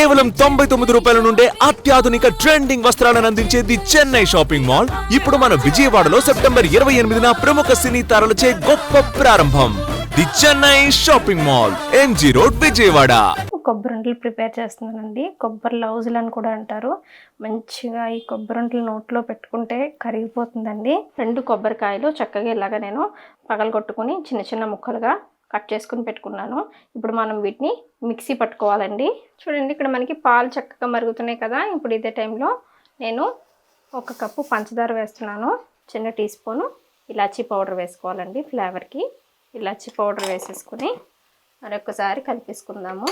కేవలం తొంభై తొమ్మిది రూపాయల నుండే అత్యాధునిక ట్రెండింగ్ వస్త్రాలను అందించేది చెన్నై షాపింగ్ మాల్. ఇప్పుడు మన విజయవాడలో సెప్టెంబర్ ఇరవై ఎనిమిదిన ప్రముఖ సినీ తారలచే గొప్ప ప్రారంభం. The Chennai shopping mall MG road Vijayawada. కొబ్బరి ఉండలు ప్రిపేర్ చేస్తున్నానండి. కొబ్బరి లౌజులు అని కూడా అంటారు. మంచిగా ఈ కొబ్బరి ఉండలు నోట్లో పెట్టుకుంటే కరిగిపోతుందండి. రెండు కొబ్బరికాయలు చక్కగా ఇలాగ నేను పగలగొట్టుకుని చిన్న చిన్న ముక్కలుగా కట్ చేసుకుని పెట్టుకున్నాను. ఇప్పుడు మనం వీటిని మిక్సీ పట్టుకోవాలండి. చూడండి ఇక్కడ మనకి పాలు చక్కగా మరుగుతున్నాయి కదా. ఇప్పుడు ఇదే టైంలో నేను ఒక కప్పు పంచదార వేస్తున్నాను. చిన్న టీ స్పూను ఇలాచీ పౌడర్ వేసుకోవాలండి ఫ్లేవర్కి. ఇలాచీ పౌడర్ వేసేసుకుని మరొకసారి కలిపేసుకుందాము.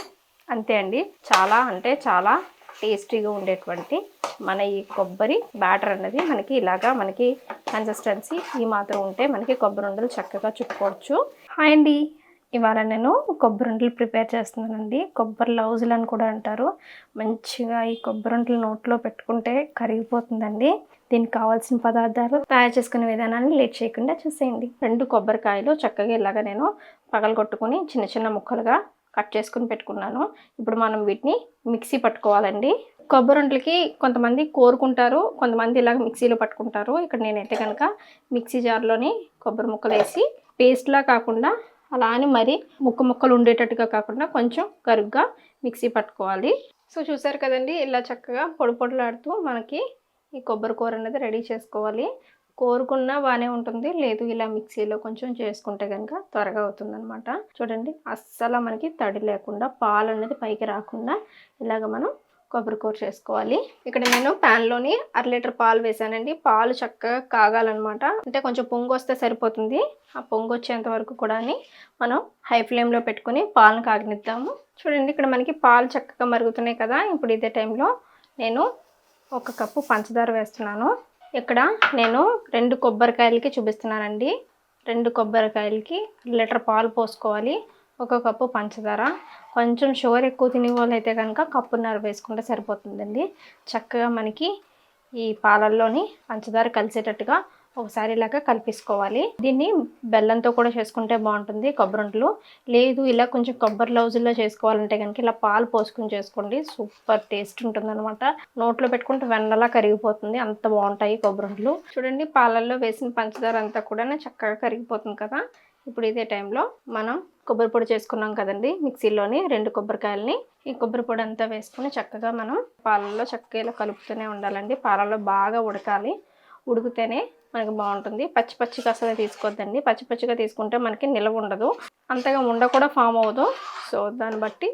అంతే అండి. చాలా అంటే చాలా టేస్టీగా ఉండేటువంటి మన ఈ కొబ్బరి బ్యాటర్ అన్నది మనకి ఇలాగా మనకి కన్సిస్టెన్సీ ఈ మాత్రం ఉంటే మనకి కొబ్బరి ఉండలు చక్కగా చుట్టుకోవచ్చు. హాయ్ అండి. ఇవాళ నేను కొబ్బరి ప్రిపేర్ చేస్తున్నానండి. కొబ్బరి లౌజులు అని కూడా అంటారు. మంచిగా ఈ కొబ్బరి నోట్లో పెట్టుకుంటే కరిగిపోతుందండి. దీనికి కావాల్సిన పదార్థాలు తయారు చేసుకునే విధానాన్ని లేట్ చేయకుండా చూసేయండి. రెండు కొబ్బరికాయలు చక్కగా ఇలాగా నేను పగలగొట్టుకుని చిన్న చిన్న ముక్కలుగా కట్ చేసుకుని పెట్టుకున్నాను. ఇప్పుడు మనం వీటిని మిక్సీ పట్టుకోవాలండి. కొబ్బరి కొంతమంది కోరుకుంటారు కొంతమంది ఇలాగ మిక్సీలో పట్టుకుంటారు. ఇక్కడ నేనైతే కనుక మిక్సీ జార్లోని కొబ్బరి ముక్కలు వేసి పేస్ట్లా కాకుండా అలా అని మరి ముక్క ముక్కలు ఉండేటట్టుగా కాకుండా కొంచెం కరుగ్గా మిక్సీ పట్టుకోవాలి. సో చూసారు కదండి ఇలా చక్కగా పొడి పొడులాడుతూ మనకి ఈ కొబ్బరి కూర అనేది రెడీ చేసుకోవాలి. కోరుకున్నా బాగానే ఉంటుంది లేదు ఇలా మిక్సీలో కొంచెం చేసుకుంటే కనుక త్వరగా అవుతుందనమాట చూడండి అస్సలు మనకి తడి లేకుండా పాలు అనేది పైకి రాకుండా ఇలాగ మనం కూర చేసుకోవాలి. ఇక్కడ నేను ప్యాన్లోని అర లీటర్ పాలు వేసానండి. పాలు చక్కగా కాగాలన్నమాట. అంటే కొంచెం పొంగు వస్తే సరిపోతుంది. ఆ పొంగు వచ్చేంత వరకు కూడా మనం హై ఫ్లేమ్లో పెట్టుకుని పాలను కాగనిద్దాము. చూడండి ఇక్కడ మనకి పాలు చక్కగా మరుగుతున్నాయి కదా. ఇప్పుడు ఇదే టైంలో నేను ఒక కప్పు పంచదార వేస్తున్నాను. ఇక్కడ నేను రెండు కొబ్బరికాయలకి చూపిస్తున్నానండి. రెండు కొబ్బరికాయలకి లీటర్ పాలు పోసుకోవాలి. ఒక కప్పు పంచదార. కొంచెం షుగర్ ఎక్కువ తినే వాళ్ళు అయితే కనుక కప్పున్నర వేసుకుంటే సరిపోతుందండి. చక్కగా మనకి ఈ పాలల్లోని పంచదార కలిసేటట్టుగా ఒకసారి ఇలాగా కలిపేసుకోవాలి. దీన్ని బెల్లంతో కూడా చేసుకుంటే బాగుంటుంది కొబ్బరి లేదు ఇలా కొంచెం కొబ్బరి లౌజుల్లో చేసుకోవాలంటే కనుక ఇలా పాలు పోసుకుని చేసుకోండి. సూపర్ టేస్ట్ ఉంటుంది అనమాట నోట్లో పెట్టుకుంటే వెన్నలా కరిగిపోతుంది. అంత బాగుంటాయి కొబ్బరి చూడండి పాలల్లో వేసిన పంచదార అంతా కూడా చక్కగా కరిగిపోతుంది కదా. ఇప్పుడు ఇదే టైంలో మనం కొబ్బరి పొడి చేసుకున్నాం కదండి. మిక్సీలోని రెండు కొబ్బరికాయలని ఈ కొబ్బరి పొడి అంతా వేసుకుని చక్కగా మనం పాలల్లో చక్కగా ఇలా కలుపుతూనే ఉండాలండి. పాలల్లో బాగా ఉడకాలి. ఉడికితేనే మనకి బాగుంటుంది. పచ్చి పచ్చిగా అసలు తీసుకోవద్దండి పచ్చి పచ్చిగా తీసుకుంటే మనకి నిల్వ ఉండదు. అంతగా ఉండ కూడా ఫామ్ అవ్వదు. సో దాన్ని బట్టి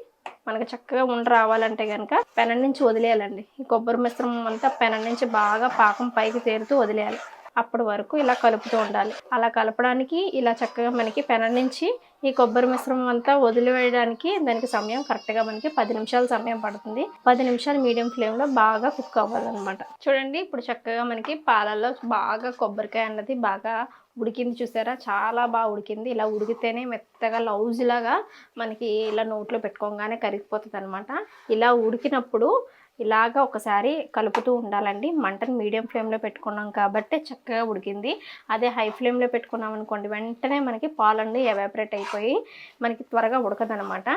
మనకి చక్కగా ఉండ రావాలంటే కనుక పెనం నుంచి వదిలేయాలండి. ఈ కొబ్బరి మిశ్రమం అంతా పెనం నుంచి బాగా పాకం పైకి తేరుతూ వదిలేయాలి. అప్పటి వరకు ఇలా కలుపుతూ ఉండాలి. అలా కలపడానికి ఇలా చక్కగా మనకి పెనం నుంచి ఈ కొబ్బరి మిశ్రమం అంతా వదిలివేయడానికి దానికి సమయం కరెక్ట్గా మనకి పది నిమిషాల సమయం పడుతుంది. పది నిమిషాలు మీడియం ఫ్లేమ్లో బాగా కుక్ అవ్వాలన్నమాట. చూడండి ఇప్పుడు చక్కగా మనకి పాలల్లో బాగా కొబ్బరికాయ అన్నది బాగా ఉడికింది చూసారా? చాలా బాగా ఉడికింది. ఇలా ఉడికితేనే మెత్తగా లౌజ్ లాగా మనకి ఇలా నోట్లో పెట్టుకోగానే కరిగిపోతుంది అనమాట ఇలా ఉడికినప్పుడు ఇలాగ ఒకసారి కలుపుతూ ఉండాలండి. మంటను మీడియం ఫ్లేమ్లో పెట్టుకున్నాం కాబట్టి చక్కగా ఉడికింది. అదే హై ఫ్లేమ్లో పెట్టుకున్నాం అనుకోండి వెంటనే మనకి పాలన్నీ ఎవాపరేట్ అయిపోయి మనకి త్వరగా ఉడకదనమాట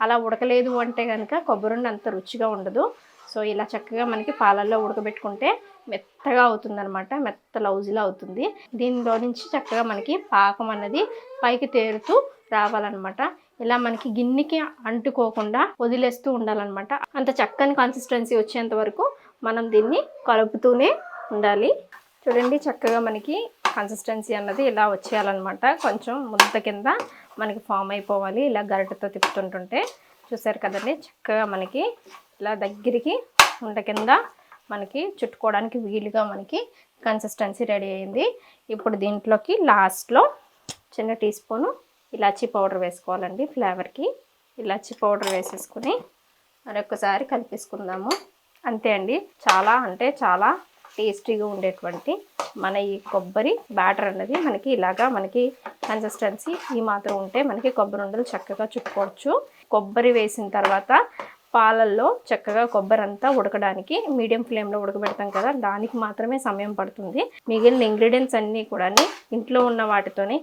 అలా ఉడకలేదు అంటే కనుక కొబ్బరి అంత రుచిగా ఉండదు. సో ఇలా చక్కగా మనకి పాలల్లో ఉడకబెట్టుకుంటే మెత్తగా అవుతుందనమాట మెత్త లౌజులా అవుతుంది. దీనిలో నుంచి చక్కగా మనకి పాకం అన్నది పైకి తేరుతూ రావాలన్నమాట. ఇలా మనకి గిన్నెకి అంటుకోకుండా వదిలేస్తూ ఉండాలన్నమాట. అంత చక్కని కన్సిస్టెన్సీ వచ్చేంత వరకు మనం దీన్ని కలుపుతూనే ఉండాలి. చూడండి చక్కగా మనకి కన్సిస్టెన్సీ అన్నది ఇలా వచ్చేయాలన్నమాట. కొంచెం ముద్ద కింద మనకి ఫామ్ అయిపోవాలి. ఇలా గరిటతో తిప్పుతుంటుంటే చూసారు కదండి? చక్కగా మనకి ఇలా దగ్గరికి ఉండ కింద మనకి చుట్టుకోవడానికి వీలుగా మనకి కన్సిస్టెన్సీ రెడీ అయింది. ఇప్పుడు దీంట్లోకి లాస్ట్లో చిన్న టీ స్పూను ఇలాచీ పౌడర్ వేసుకోవాలండి ఫ్లేవర్కి. ఇలాచీ పౌడర్ వేసేసుకుని మరొకసారి కలిపేసుకుందాము. అంతే అండి చాలా అంటే చాలా టేస్టీగా ఉండేటువంటి మన ఈ కొబ్బరి బ్యాటర్ అన్నది మనకి ఇలాగా మనకి కన్సిస్టెన్సీ ఈ మాత్రం ఉంటే మనకి కొబ్బరి ఉండలు చక్కగా చుట్టుకోవచ్చు. కొబ్బరి వేసిన తర్వాత పాలల్లో చక్కగా కొబ్బరి అంతా ఉడకడానికి మీడియం ఫ్లేమ్లో ఉడకబెడతాం కదా దానికి మాత్రమే సమయం పడుతుంది. మిగిలిన ఇంగ్రీడియంట్స్ అన్నీ కూడా ఇంట్లో ఉన్న వాటితోనే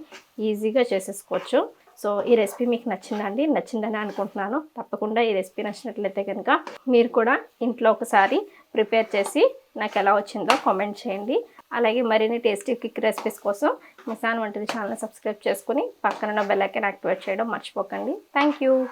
ఈజీగా చేసేసుకోవచ్చు. సో ఈ రెసిపీ మీకు నచ్చిందండి నచ్చిందని అనుకుంటున్నాను. తప్పకుండా ఈ రెసిపీ నచ్చినట్లయితే కనుక మీరు కూడా ఇంట్లో ఒకసారి ప్రిపేర్ చేసి నాకు ఎలా వచ్చిందో కామెంట్ చేయండి. అలాగే మరిన్ని టేస్టీ క్విక్ రెసిపీస్ కోసం మిసాన్ వంటిది ఛానల్ సబ్స్క్రైబ్ చేసుకుని పక్కన బెల్ ఐకాన్ యాక్టివేట్ చేయడం మర్చిపోకండి. Thank you.